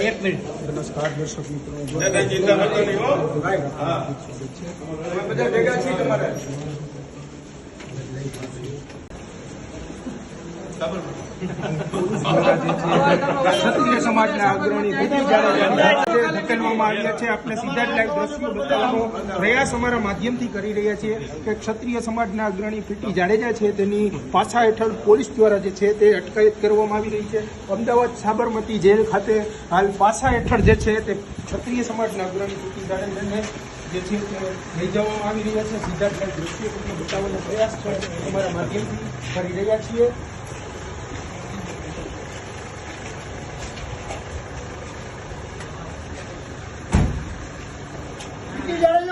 એક મિનિટ. નમસ્કાર દર્શક મિત્રો. ચિંતા નહીં હા. બધા ભેગા છીએ તમારે. ક્ષત્રિય સમાજના અગ્રણી જાડેજાને ધકેલવામાં આવ્યા છે, આપણે સીધા જ લાઈવ દ્રશ્યો બતાવવાનો પ્રયાસ અમારા માધ્યમથી કરી રહ્યા છીએ કે ક્ષત્રિય સમાજના અગ્રણી પીટી જાડેજા છે, તેની પાછા હેઠળ પોલીસ દ્વારા જે છે તે અટકાયત કરવામાં આવી રહી છે. અમદાવાદ સાબરમતી જેલ ખાતે હાલ પાછા હેઠળ જે છે તે ક્ષત્રિય સમાજના અગ્રણી પીટી જાડેજાને જે છે તે લઈ જવામાં આવી રહ્યા છે. સીધા દ્રશ્યો બતાવવાનો પ્રયાસ અમારા માધ્યમથી કરી રહ્યા છીએ.